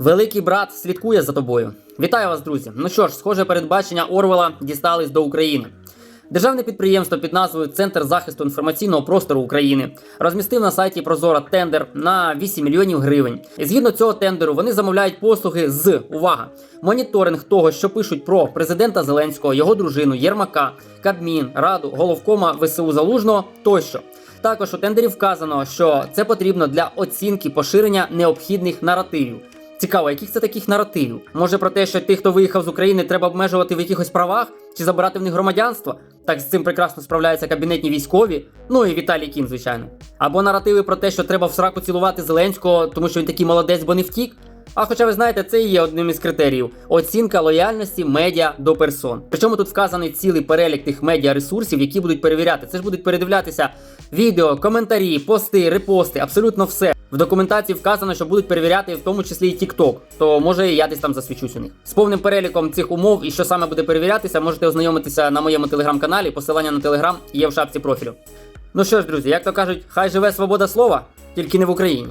Великий брат слідкує за тобою. Вітаю вас, друзі. Ну що ж, схоже, передбачення Орвела дістались до України. Державне підприємство під назвою Центр захисту інформаційного простору України розмістив на сайті Прозора тендер на 8 мільйонів гривень. І згідно цього тендеру вони замовляють послуги з увага, моніторинг того, що пишуть про президента Зеленського, його дружину, Єрмака, Кабмін, Раду, головкома ВСУ Залужного тощо. Також у тендері вказано, що це потрібно для оцінки поширення необхідних наративів. Цікаво, яких це таких наративів? Може про те, що тих, хто виїхав з України, треба обмежувати в якихось правах чи забирати в них громадянство? Так з цим прекрасно справляються кабінетні військові, ну і Віталій Кім, звичайно. Або наративи про те, що треба в сраку цілувати Зеленського, тому що він такий молодець, бо не втік. А хоча ви знаєте, це і є одним із критеріїв оцінка лояльності медіа до персон. Причому тут вказаний цілий перелік тих медіа ресурсів, які будуть перевіряти. Це ж будуть передивлятися відео, коментарі, пости, репости, абсолютно все. В документації вказано, що будуть перевіряти в тому числі і TikTok, то може я десь там засвічусь у них. З повним переліком цих умов і що саме буде перевірятися, можете ознайомитися на моєму телеграм-каналі. Посилання на телеграм є в шапці профілю. Ну що ж, друзі, як то кажуть, хай живе свобода слова, тільки не в Україні.